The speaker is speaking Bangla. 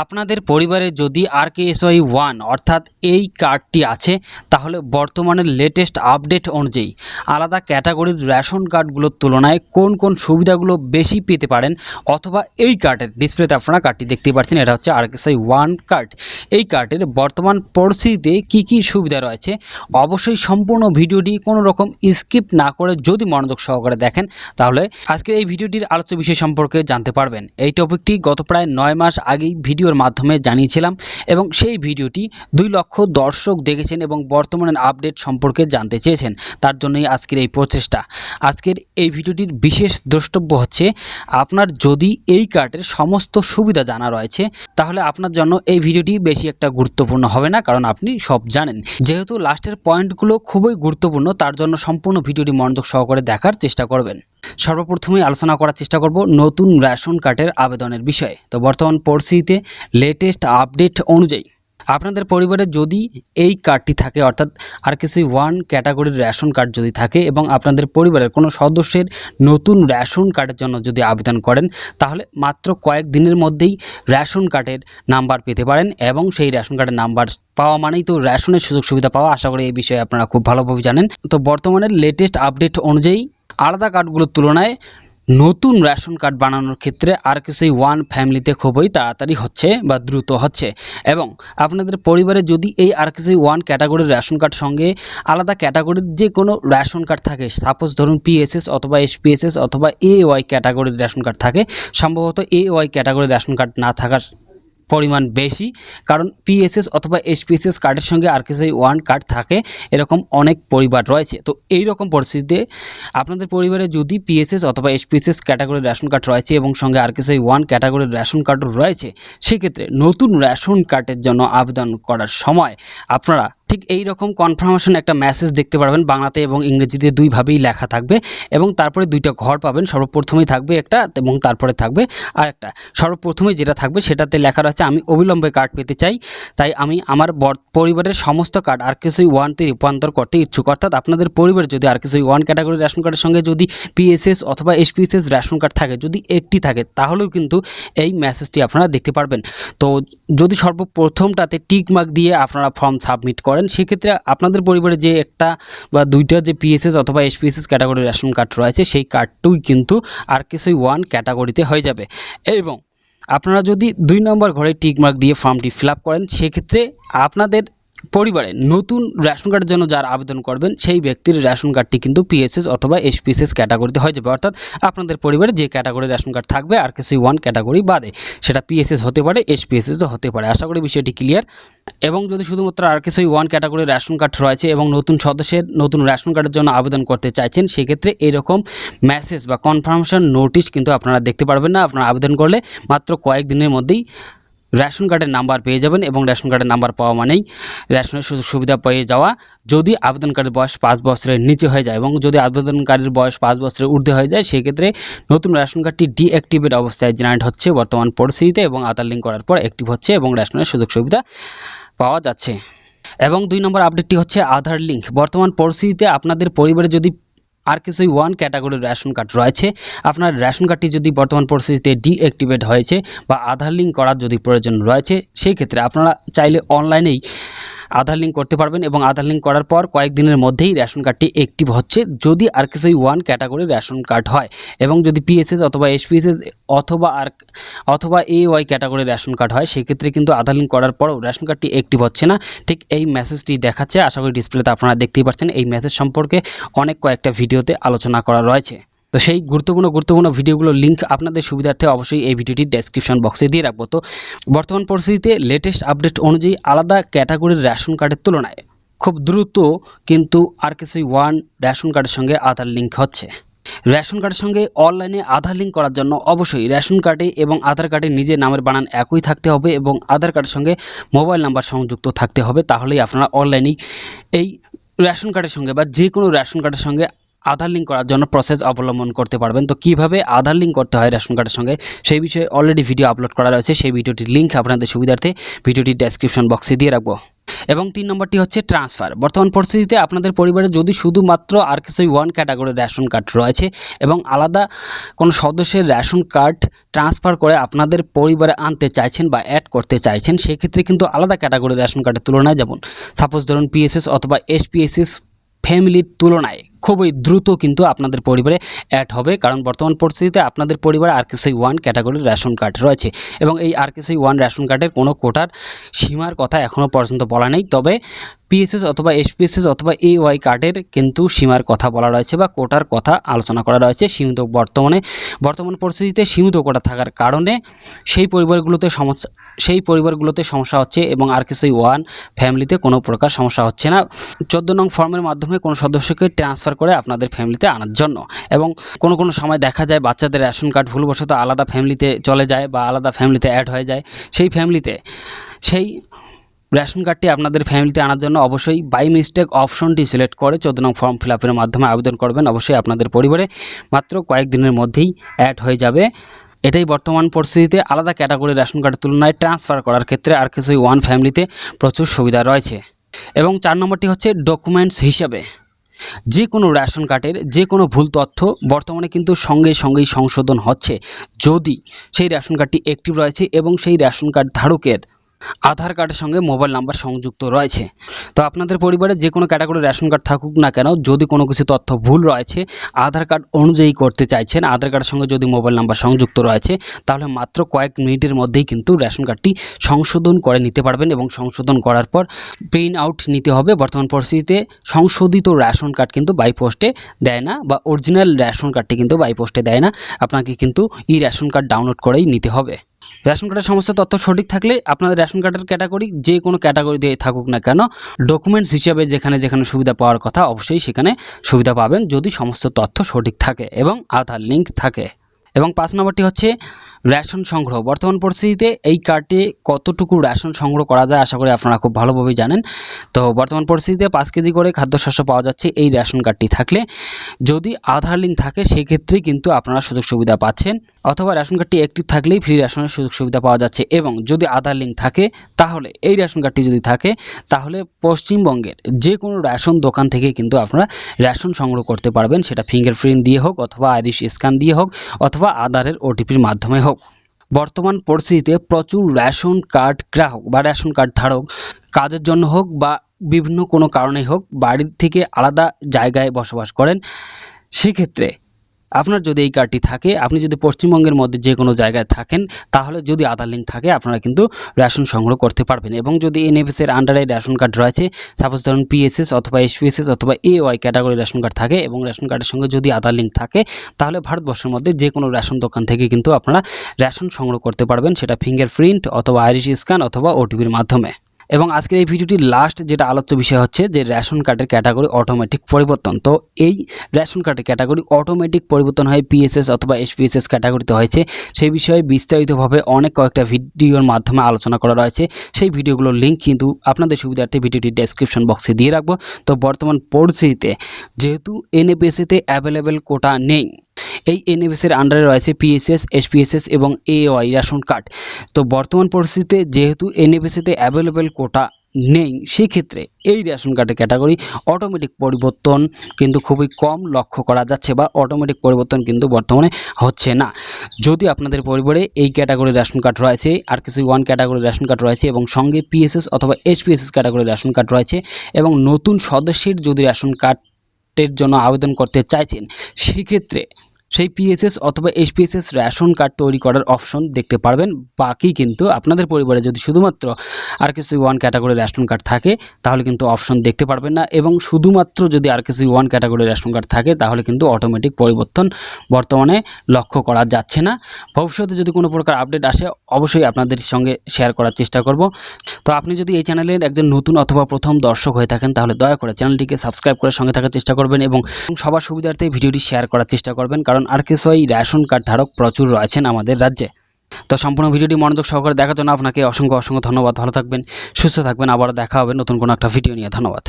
আপনাদের পরিবারে যদি R K S Y one অর্থাৎ এই কার্ডটি আছে, তাহলে বর্তমানের লেটেস্ট আপডেট অনুযায়ী আলাদা ক্যাটাগরির রেশন কার্ডগুলোর তুলনায় কোন কোন সুবিধাগুলো বেশি পেতে পারেন অথবা এই কার্ডের ডিসপ্লেতে আপনারা কার্ডটি দেখতে পাচ্ছেন, এটা হচ্ছে R K S Y one card এই কার্ডের বর্তমান পরিস্থিতিতে কি কি সুবিধা রয়েছে, অবশ্যই সম্পূর্ণ ভিডিওটি কোনো রকম স্কিপ না করে যদি মনোযোগ সহকারে দেখেন, তাহলে আজকের এই ভিডিওটির আলোচ্য বিষয় সম্পর্কে জানতে পারবেন। এই টপিকটি গত প্রায় নয় মাস আগেই ভিডিওর মাধ্যমে জানিয়েছিলাম এবং সেই ভিডিওটি দুই লক্ষ দর্শক দেখেছেন এবং বর্তমানে আপডেট সম্পর্কে জানতে চেয়েছেন। তার জন্যই আজকের এই প্রচেষ্টা। আজকের এই ভিডিওটির বিশেষ দ্রষ্টব্য হচ্ছে, আপনার যদি এই কার্ডের সমস্ত সুবিধা জানা রয়েছে, তাহলে আপনার জন্য এই ভিডিওটি বেশি একটা গুরুত্বপূর্ণ হবে না, কারণ আপনি সব জানেন। যেহেতু লাস্টের পয়েন্টগুলো খুবই গুরুত্বপূর্ণ, তার জন্য সম্পূর্ণ ভিডিওটি মনোযোগ সহকারে দেখার চেষ্টা করবেন। সর্বপ্রথমেই আলোচনা করার চেষ্টা করব নতুন রেশন কার্ডের আবেদনের বিষয়ে। তো বর্তমান পরিস্থিতিতে লেটেস্ট আপডেট অনুযায়ী আপনাদের পরিবারে যদি এই কার্ডটি থাকে, অর্থাৎ আর কিছু ওয়ান ক্যাটাগরির রেশন কার্ড যদি থাকে এবং আপনাদের পরিবারের কোনো সদস্যের নতুন রেশন কার্ডের জন্য যদি আবেদন করেন, তাহলে মাত্র কয়েক দিনের মধ্যেই রেশন কার্ডের নাম্বার পেতে পারেন এবং সেই রেশন কার্ডের নাম্বার পাওয়া মানেই তো রেশনের সুযোগ সুবিধা পাওয়া। আশা করি এই বিষয়ে আপনারা খুব ভালোভাবে জানেন। তো বর্তমানে লেটেস্ট আপডেট অনুযায়ী আলাদা কার্ডগুলোর তুলনায় নতুন রেশন কার্ড বানানোর ক্ষেত্রে আর কিছুই ওয়ান ফ্যামিলিতে খুবই তাড়াতাড়ি হচ্ছে বা দ্রুত হচ্ছে। এবং আপনাদের পরিবারে যদি এই আর কিছুই ওয়ান ক্যাটাগরির রেশন কার্ড সঙ্গে আলাদা ক্যাটাগরির যে কোনো রেশন কার্ড থাকে, সাপোজ ধরুন পিএসএস অথবা এসপিএসএস অথবা এ ওয়াই ক্যাটাগরির রেশন কার্ড থাকে, সম্ভবত এ ওয়াই ক্যাটাগরির রেশন কার্ড না থাকার পরিমাণ বেশি। কারণ পিএসএস অথবা এসপিএসএস কার্ডের সঙ্গে আর কিছু ওয়ান কার্ড থাকে, এরকম অনেক পরিবার রয়েছে। তো এই রকম পরিস্থিতিতে আপনাদের পরিবারে যদি পিএসএস অথবা এসপিএসএস ক্যাটাগরির রেশন কার্ড রয়েছে এবং সঙ্গে আর কিছু ওয়ান ক্যাটাগরির রেশন কার্ডও রয়েছে, সেক্ষেত্রে নতুন রেশন কার্ডের জন্য আবেদন করার সময় আপনারা ঠিক এই রকম কনফার্মেশন একটা মেসেজ দেখতে পারবেন বাংলাতে এবং ইংরেজিতে দুইভাবেই লেখা থাকবে এবং তারপরে দুইটা ঘর পাবেন। সর্বপ্রথমেই থাকবে একটা এবং তারপরে থাকবে আর একটা সর্বপ্রথমে যেটা থাকবে সেটাতে লেখা রয়েছে, আমি অবিলম্বে কার্ড পেতে চাই। তাই আমি আমার বর- পরিবারের সমস্ত কার্ড আর কিছুই ওয়ানতে রূপান্তর করতে ইচ্ছুক। অর্থাৎ আপনাদের পরিবার যদি আর কিছুই ওয়ান ক্যাটাগরি রেশন কার্ডের সঙ্গে যদি পিএসএস অথবা এসপিএসএস রেশন কার্ড থাকে, যদি একটি থাকে, তাহলেও কিন্তু এই মেসেজটি আপনারা দেখতে পারবেন। তো যদি সর্বপ্রথমটাতে টিক মার্ক দিয়ে আপনারা ফর্ম সাবমিট করেন সেক্ষেত্রে আপনাদের পরিবারে যে একটা বা দুইটা যে পিএসএস অথবা এসপিএসএস ক্যাটাগরির রেশন কার্ড রয়েছে, সেই কার্ডটুই কিন্তু আর কিছুই ওয়ান ক্যাটাগরিতে হয়ে যাবে। এবং আপনারা যদি দুই নম্বর ঘরে টিকমার্ক দিয়ে ফর্মটি ফিল করেন, সেক্ষেত্রে আপনাদের পরিবারে নতুন রেশন কার্ডের জন্য যারা আবেদন করবেন, সেই ব্যক্তির রেশন কার্ডটি কিন্তু পিএসএস অথবা এসপিএসএস ক্যাটাগরিতে হয়ে যাবে। অর্থাৎ আপনাদের পরিবারে যে ক্যাটাগরির রেশন কার্ড থাকবে, আর কিছু ওয়ান ক্যাটাগরি বাদে, সেটা পিএসএস হতে পারে এসপিএসএসও হতে পারে। আশা করি বিষয়টি ক্লিয়ার এবং যদি শুধুমাত্র আর কিছুই ওয়ান ক্যাটাগরির রেশন কার্ড রয়েছে এবং নতুন সদস্যের নতুন রেশন কার্ডের জন্য আবেদন করতে চাইছেন, সেক্ষেত্রে এরকম মেসেজ বা কনফার্মেশন নোটিশ কিন্তু আপনারা দেখতে পারবেন না। আপনারা আবেদন করলে মাত্র কয়েক দিনের মধ্যেই রেশন কার্ডের নাম্বার পেয়ে যাবেন এবং রেশন কার্ডের নাম্বার পাওয়া মানেই রেশনের সুযোগ সুবিধা পেয়ে যাওয়া। যদি আবেদনকারীর বয়স পাঁচ বছরের নিচে হয়ে যায় এবং যদি আবেদনকারীর বয়স পাঁচ বছরের ঊর্ধ্বে হয়ে যায়, সেক্ষেত্রে নতুন রেশন কার্ডটি ডিঅ্যাক্টিভেট অবস্থায় জেনারেট হচ্ছে বর্তমান পরিস্থিতিতে এবং আধার লিঙ্ক করার পর অ্যাক্টিভ হচ্ছে এবং রেশনের সুযোগ সুবিধা পাওয়া যাচ্ছে। এবং দুই নম্বর আপডেটটি হচ্ছে আধার লিঙ্ক। বর্তমান পরিস্থিতিতে আপনাদের পরিবারে যদি আর কিছুই ওয়ান ক্যাটাগরির রেশন কার্ড রয়েছে। আপনার রেশন কার্ডটি যদি বর্তমান পরিস্থিতিতে ডিঅ্যাক্টিভেট হয়েছে বা আধার লিঙ্ক করার যদি প্রয়োজন রয়েছে, সেই ক্ষেত্রে আপনারা চাইলে অনলাইনেই আধার লিঙ্ক করতে পারবেন এবং আধার লিঙ্ক করার পর কয়েকদিনের মধ্যেই রেশন কার্ডটি অ্যাক্টিভ হচ্ছে যদি আর কিছুই ওয়ান ক্যাটাগরির রেশন কার্ড হয় এবং যদি পিএসএস অথবা এসপিএসএস অথবা আর অথবা এ ওয়াই ক্যাটাগরির রেশন কার্ড হয় সেক্ষেত্রে কিন্তু আধার লিঙ্ক করার পরও রেশন কার্ডটি অ্যাক্টিভ হচ্ছে না। ঠিক এই মেসেজটি দেখাচ্ছে। আশা করি ডিসপ্লেতে আপনারা দেখতেই পাচ্ছেন এই মেসেজ সম্পর্কে অনেক কয়েকটা ভিডিওতে আলোচনা করা রয়েছে। তো সেই গুরুত্বপূর্ণ গুরুত্বপূর্ণ ভিডিওগুলোর লিঙ্ক আপনাদের সুবিধার্থে অবশ্যই এই ভিডিওটি ডেসক্রিপশন বক্সে দিয়ে রাখব। তো বর্তমান পরিস্থিতিতে লেটেস্ট আপডেট অনুযায়ী আলাদা ক্যাটাগরির রেশন কার্ডের তুলনায় খুব দ্রুত কিন্তু আর কিছুই ওয়ান রেশন কার্ডের সঙ্গে আধার লিঙ্ক হচ্ছে। রেশন কার্ডের সঙ্গে অনলাইনে আধার লিঙ্ক করার জন্য অবশ্যই রেশন কার্ডে এবং আধার কার্ডে নিজের নামের বানান একই থাকতে হবে এবং আধার কার্ডের সঙ্গে মোবাইল নাম্বার সংযুক্ত থাকতে হবে। তাহলেই আপনারা অনলাইনেই এই রেশন কার্ডের সঙ্গে বা যে কোনো রেশন কার্ডের সঙ্গে আধার লিঙ্ক করার জন্য প্রসেস অবলম্বন করতে পারবেন। তো কীভাবে আধার লিঙ্ক করতে হয় রেশন কার্ডের সঙ্গে? সেই বিষয়ে অলরেডি ভিডিও আপলোড করা রয়েছে। সেই ভিডিওটির লিঙ্ক আপনাদের সুবিধার্থে ভিডিওটির ডেসক্রিপশন বক্সে দিয়ে রাখব। এবং তিন নম্বরটি হচ্ছে ট্রান্সফার বর্তমান পরিস্থিতিতে আপনাদের পরিবারে যদি শুধুমাত্র আরকেসি ওয়ান ক্যাটাগরির রেশন কার্ড রয়েছে এবং আলাদা কোনো সদস্যের রেশন কার্ড ট্রান্সফার করে আপনাদের পরিবারে আনতে চাইছেন বা অ্যাড করতে চাইছেন, সেক্ষেত্রে কিন্তু আলাদা ক্যাটাগরির রেশন কার্ডের তুলনায় যেমন সাপোজ ধরুন পিএসএস অথবা এসপিএসএস ফ্যামিলির তুলনায় খুবই দ্রুত কিন্তু আপনাদের পরিবারে অ্যাড হবে। কারণ বর্তমান পরিস্থিতিতে আপনাদের পরিবারে আরকেসি ওয়ান ক্যাটাগরির রেশন কার্ড রয়েছে এবং এই আরকেসি ওয়ান রেশন কার্ডের কোনো কোটার সীমার কথা এখনও পর্যন্ত বলা নেই। তবে পিএসএস অথবা এসপিএসএস অথবা এ ওয়াই কার্ডের কিন্তু সীমার কথা বলা রয়েছে বা কোটার কথা আলোচনা করা রয়েছে সীমিত বর্তমানে। বর্তমান পরিস্থিতিতে সীমিত কোটা থাকার কারণে সেই পরিবারগুলোতে সমস্যা সেই পরিবারগুলোতে সমস্যা হচ্ছে এবং আর কিছু ওয়ান ফ্যামিলিতে কোনো প্রকার সমস্যা হচ্ছে না। চোদ্দ নং ফর্মের মাধ্যমে কোনো সদস্যকে ট্রান্সফার করে আপনাদের ফ্যামিলিতে আনার জন্য। এবং কোনো কোনো সময় দেখা যায় বাচ্চাদের রেশন কার্ড ভুলবশত আলাদা ফ্যামিলিতে চলে যায় বা আলাদা ফ্যামিলিতে অ্যাড হয়ে যায়, সেই ফ্যামিলিতে সেই রেশন কার্ডটি আপনাদের ফ্যামিলিতে আনার জন্য অবশ্যই বাই মিস্টেক অপশনটি সিলেক্ট করে চোদ্দ নং ফর্ম ফিল আপের মাধ্যমে আবেদন করবেন। অবশ্যই আপনাদের পরিবারে মাত্র কয়েকদিনের মধ্যেই অ্যাড হয়ে যাবে। এটাই বর্তমান পরিস্থিতিতে আলাদা ক্যাটাগরি রেশন কার্ডের তুলনায় ট্রান্সফার করার ক্ষেত্রে আর কিছু ওয়ান ফ্যামিলিতে প্রচুর সুবিধা রয়েছে। এবং চার নম্বরটি হচ্ছে ডকুমেন্টস হিসাবে। যে কোনো রেশন কার্ডের যে কোনো ভুল তথ্য বর্তমানে কিন্তু সঙ্গে সঙ্গেই সংশোধন হচ্ছে। যদি সেই রেশন কার্ডটি অ্যাক্টিভ রয়েছে এবং সেই রেশন কার্ড ধারকের আধার কার্ডের সঙ্গে মোবাইল নাম্বার সংযুক্ত রয়েছে। তো আপনাদের পরিবারে যে কোনো ক্যাটাগরির রেশন কার্ড থাকুক না কেন, যদি কোনো কিছু তথ্য ভুল রয়েছে, আধার কার্ড অনুযায়ী করতে চাইছেন, আধার কার্ডের সঙ্গে যদি মোবাইল নাম্বার সংযুক্ত রয়েছে, তাহলে মাত্র কয়েক মিনিটের মধ্যেই কিন্তু রেশন কার্ডটি সংশোধন করে নিতে পারবেন এবং সংশোধন করার পর প্রিন্ট আউট নিতে হবে। বর্তমান পরিস্থিতিতে সংশোধিত রেশন কার্ড কিন্তু বাই পোস্টে দেয় না বা অরিজিনাল রেশন কার্ডটি কিন্তু বাই পোস্টে দেয় না। আপনাকে কিন্তু ই রেশন কার্ড ডাউনলোড করেই নিতে হবে। রেশন কার্ডের সমস্ত তথ্য সঠিক থাকলে আপনাদের রেশন কার্ডের ক্যাটাগরি যে কোনো ক্যাটাগরি দিয়ে থাকুক না কেন ডকুমেন্টস হিসাবে যেখানে যেখানে সুবিধা পাওয়ার কথা অবশ্যই সেখানে সুবিধা পাবেন যদি সমস্ত তথ্য সঠিক থাকে এবং আধার লিঙ্ক থাকে। এবং পাঁচ নম্বরটি হচ্ছে রেশন সংগ্রহ। বর্তমান পরিস্থিতিতে এই কার্ডে কতটুকু রেশন সংগ্রহ করা যায় আশা করি আপনারা খুব ভালোভাবেই জানেন। তো বর্তমান পরিস্থিতিতে পাঁচ কেজি করে খাদ্যশস্য পাওয়া যাচ্ছে এই রেশন কার্ডটি থাকলে। যদি আধার লিঙ্ক থাকে সেক্ষেত্রে কিন্তু আপনারা সুযোগ সুবিধা পাচ্ছেন। অথবা রেশন কার্ডটি অ্যাক্টিভ থাকলেই ফ্রি রেশনের সুযোগ সুবিধা পাওয়া যাচ্ছে এবং যদি আধার লিঙ্ক থাকে তাহলে এই রেশন কার্ডটি যদি থাকে তাহলে পশ্চিমবঙ্গের যে কোনো রেশন দোকান থেকে কিন্তু আপনারা রেশন সংগ্রহ করতে পারবেন। সেটা ফিঙ্গারপ্রিন্ট দিয়ে হোক অথবা আইরিশ স্ক্যান দিয়ে হোক অথবা আধারের ওটিপির মাধ্যমে হোক। বর্তমান পরিস্থিতিতে প্রচুর রেশন কার্ড গ্রাহক বা রেশন কার্ড ধারক কাজের জন্য হোক বা বিভিন্ন কোনো কারণেই হোক বাড়ির থেকে আলাদা জায়গায় বসবাস করেন। সেক্ষেত্রে আপনার যদি এই কার্ডটি থাকে, আপনি যদি পশ্চিমবঙ্গের মধ্যে যে কোনো জায়গায় থাকেন, তাহলে যদি আধার লিঙ্ক থাকে, আপনারা কিন্তু রেশন সংগ্রহ করতে পারবেন। এবং যদি এনএফএসের আন্ডারে রেশন কার্ড রয়েছে সাপোজ ধরুন পিএসএস অথবা এসপিএসএস অথবা A Y category ration card থাকে এবং রেশন কার্ডের সঙ্গে যদি আধার লিঙ্ক থাকে, তাহলে ভারতবর্ষের মধ্যে যে কোনো রেশন দোকান থেকে কিন্তু আপনারা রেশন সংগ্রহ করতে পারবেন, সেটা ফিঙ্গারপ্রিন্ট অথবা আইরিশ স্ক্যান অথবা ওটিপির মাধ্যমে। এবং আজকের এই ভিডিওটি লাস্ট যেটা আলোচ্য বিষয় হচ্ছে যে রেশন কার্ডের ক্যাটাগরি অটোমেটিক পরিবর্তন। তো এই রেশন কার্ডের ক্যাটাগরি অটোমেটিক পরিবর্তন হয় পিএসএস অথবা এসপিএসএস ক্যাটাগরিতে হয়েছে। সেই বিষয়ে বিস্তারিতভাবে অনেক কয়েকটা ভিডিওর মাধ্যমে আলোচনা করা রয়েছে। সেই ভিডিওগুলোর লিঙ্ক কিন্তু আপনাদের সুবিধার্থে ভিডিওটি ডেসক্রিপশন বক্সে দিয়ে রাখব। তো বর্তমান পরিস্থিতিতে যেহেতু এনএপিএসিতে অ্যাভেলেবেল কোটা নেই এই এনএফএসের আন্ডারে রয়েছে পিএসএস এসপিএসএস এবং এওয়াই রেশন কার্ড তো বর্তমান পরিস্থিতিতে যেহেতু এনএফএসিতে অ্যাভেলেবেল কোটা নেই, সেক্ষেত্রে এই রেশন কার্ডের ক্যাটাগরি অটোমেটিক পরিবর্তন কিন্তু খুবই কম লক্ষ্য করা যাচ্ছে বা অটোমেটিক পরিবর্তন কিন্তু বর্তমানে হচ্ছে না। যদি আপনাদের পরিবারে এই ক্যাটাগরির রেশন কার্ড রয়েছে, আর কিছু ওয়ান ক্যাটাগরির রেশন কার্ড রয়েছে এবং সঙ্গে পিএসএস অথবা এইচপিএসএস ক্যাটাগরির রেশন কার্ড রয়েছে এবং নতুন সদস্যের যদি রেশন কার্ডের জন্য আবেদন করতে চাইছেন, সেক্ষেত্রে সেই পিএসএস অথবা এইচপিএসএস রেশন কার্ড তৈরি করার অপশন দেখতে পারবেন। বাকি কিন্তু আপনাদের পরিবারে যদি শুধুমাত্র আর কিছু ওয়ান ক্যাটাগরি রেশন কার্ড থাকে, তাহলে কিন্তু অপশন দেখতে পারবেন না। এবং শুধুমাত্র যদি আর কিছু ওয়ান ক্যাটাগরি রেশন কার্ড থাকে, তাহলে কিন্তু অটোমেটিক পরিবর্তন বর্তমানে লক্ষ্য করা যাচ্ছে না। ভবিষ্যতে যদি কোনো প্রকার আপডেট আসে, অবশ্যই আপনাদের সঙ্গে শেয়ার করার চেষ্টা করব। তো আপনি যদি এই চ্যানেলের একজন নতুন অথবা প্রথম দর্শক হয়ে থাকেন, তাহলে দয়া করে চ্যানেলটিকে সাবস্ক্রাইব করে সঙ্গে থাকার চেষ্টা করবেন এবং সবার সুবিধার্থে ভিডিওটি শেয়ার করার চেষ্টা করবেন। কারণ কারণ আর কিছু রেশন কার্ড ধারক প্রচুর রয়েছেন আমাদের রাজ্যে। তো সম্পূর্ণ ভিডিওটি মনোযোগ সহকারে দেখার জন্য আপনাকে অসংখ্য অসংখ্য ধন্যবাদ। ভালো থাকবেন, সুস্থ থাকবেন। আবার দেখা হবে নতুন কোনো একটা ভিডিও নিয়ে। ধন্যবাদ।